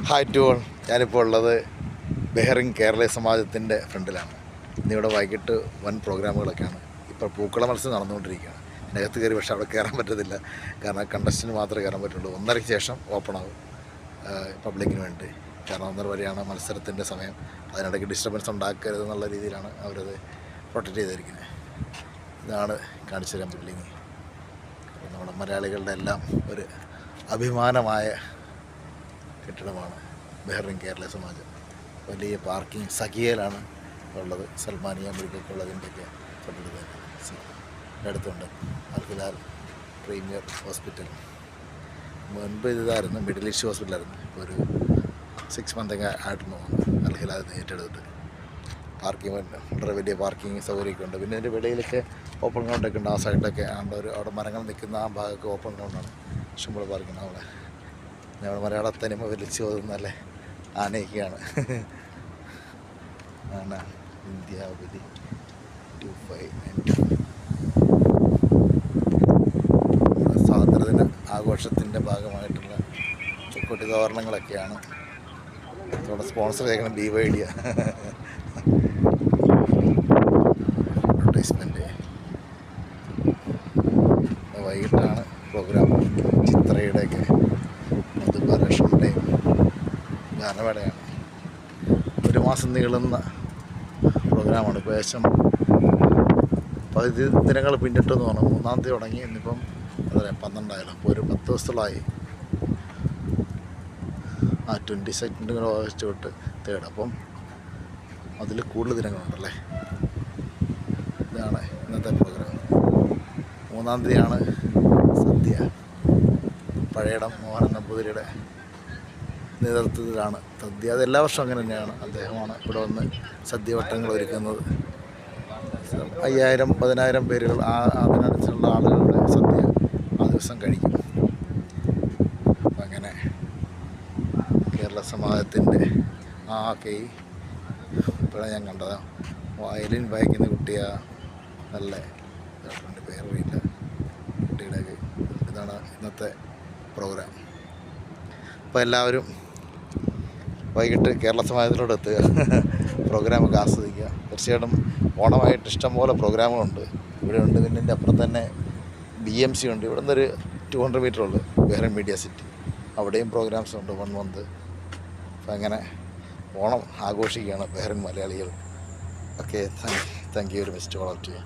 Hi to all ഞാനിപ്പോൾ ഉള്ളത് ബെഹറിങ് കേരള സമാജത്തിന്റെ ഫ്രണ്ടിലാണ്. ഇന്നിവിടെ വൈകിട്ട് വൻ പ്രോഗ്രാമുകളൊക്കെയാണ്. ഇപ്പോൾ പൂക്കള മത്സരം നടന്നുകൊണ്ടിരിക്കുകയാണ്. അതിനകത്ത് കയറി പക്ഷേ അവിടെ കയറാൻ പറ്റത്തില്ല. കാരണം കണ്ടസ്റ്റിന് മാത്രമേ കയറാൻ പറ്റുള്ളൂ. ഒന്നരയ്ക്ക് ശേഷം ഓപ്പൺ ആകും പബ്ലിക്കിന് വേണ്ടി. കാരണം ഒന്നര വരെയാണ് മത്സരത്തിന്റെ സമയം. അതിനിടയ്ക്ക് ഡിസ്റ്റർബൻസ് ഉണ്ടാക്കരുത് എന്നുള്ള രീതിയിലാണ് അവരത് പ്രൊട്ടക്റ്റ് ചെയ്തിരിക്കുന്നത്. ഇതാണ് കാണിച്ചു തരാൻ ബിൽഡിങ് നമ്മുടെ മലയാളികളുടെ എല്ലാം ഒരു അഭിമാനമായ കെട്ടിടമാണ്. ബെഹ്റിൻ കേരള സമാജം. വലിയ പാർക്കിംഗ് സഖിയയിലാണ് ഉള്ളത്. സൽമാനിയ മെഡിക്കൽ കോളേജിന്റെയൊക്കെ തൊട്ടടുത്ത് അടുത്തുണ്ട്. Al Hilal premier hospital. മുൻപ് ഇതായിരുന്നു മിഡിൽ ഈസ്റ്റ് ഹോസ്പിറ്റലായിരുന്നു. ഇപ്പോൾ ഒരു സിക്സ് മന്തൊക്കെ ആയിട്ടുണ്ട് അൽഹിലാൽ ഏറ്റെടുത്തിട്ട്. പാർക്കിംഗ് വളരെ വലിയ പാർക്കിംഗ് സൗകര്യമൊക്കെ ഉണ്ട്. പിന്നെ ഇതിന്റെ വെളിയിലൊക്കെ ഓപ്പൺ ഗ്രൗണ്ടൊക്കെ ഉണ്ട്. ആ സൈഡിലൊക്കെ ആണ്ട് ഒരു അവിടെ മരങ്ങൾ നിൽക്കുന്ന ആ ഭാഗമൊക്കെ ഓപ്പൺ ഗ്രൗണ്ടാണ് ഇഷ്ടംപോലെ പാർക്കിംഗ് അവിടെ. ഞങ്ങൾ മലയാള തനിമ വലിച്ചു ഓതുന്നല്ലേ ആനയൊക്കെയാണ് ഇന്ത്യ ഇന്ത്യാവലി ടു ഫൈവ് നയൻ സ്വാതന്ത്ര്യദിന ആഘോഷത്തിന്റെ ഭാഗമായിട്ടുള്ള കൊട്ടി തോരണങ്ങളൊക്കെയാണ്. ഇവിടെ സ്പോൺസർ ചെയ്യണം ബി വൈ ഗാനമേളയാണ് ഒരു മാസം നീളുന്ന പ്രോഗ്രാമാണ് ഏകദേശം പകുതി ദിനങ്ങൾ പിന്നിട്ടെന്ന് പറഞ്ഞു മൂന്നാം തീയതി തുടങ്ങി. ഇന്നിപ്പം അതെ പന്ത്രണ്ടായാലും അപ്പോൾ ഒരു പത്ത് ദിവസത്തോളമായി ആ ട്വന്റി സെക്കൻഡ് ഓഗസ്റ്റ് തൊട്ട് തേർഡ്. അപ്പം അതിൽ കൂടുതൽ ദിനങ്ങളുണ്ടല്ലേ ഇതാണ് ഇന്നത്തെ പ്രോഗ്രാം. മൂന്നാം തീയതിയാണ് സദ്യ. പഴയടം മോഹൻ നമ്പൂതിരിയുടെ നേതൃത്വത്തിലാണ്. സദ്യ അത് എല്ലാ വർഷവും അങ്ങനെ തന്നെയാണ്. അദ്ദേഹമാണ് ഇവിടെ വന്ന് സദ്യവട്ടങ്ങൾ ഒരുക്കുന്നത്. അയ്യായിരം പതിനായിരം പേരുകൾ ആ അതിനനുസരിച്ചുള്ള ആളുകളുടെ സദ്യ ആ ദിവസം കഴിക്കും. അങ്ങനെ കേരള സമാജത്തിന്റെ ആ കൈ ഇപ്പോഴാണ് ഞാൻ കണ്ടത്. വയലിൻ വായിക്കുന്ന കുട്ടിയാ. നല്ല ഇതായിട്ടുണ്ട്. പേരറിയില്ല. കുട്ടിയുടെ ഇതാണ് ഇന്നത്തെ പ്രോഗ്രാം. അപ്പോൾ എല്ലാവരും വൈകിട്ട് കേരള സമാജത്തിലൂടെ എത്തുക. പ്രോഗ്രാമൊക്കെ ആസ്വദിക്കുക. തീർച്ചയായിട്ടും ഓണമായിട്ട് ഇഷ്ടംപോലെ പ്രോഗ്രാമുകളുണ്ട്. ഇവിടെ ഉണ്ട് പിന്നെ അപ്പുറം തന്നെ ബി എം സി ഉണ്ട്. ഇവിടെ നിന്നൊരു ടു ഹൺഡ്രഡ് മീറ്റർ ഉള്ളു ബെഹ്റൻ മീഡിയ സിറ്റി അവിടെയും പ്രോഗ്രാംസ് ഉണ്ട് വൺ മന്ത് അപ്പം അങ്ങനെ ഓണം ആഘോഷിക്കുകയാണ് ബെഹ്റൻ മലയാളികൾ. Okay thank thank you very much to all of you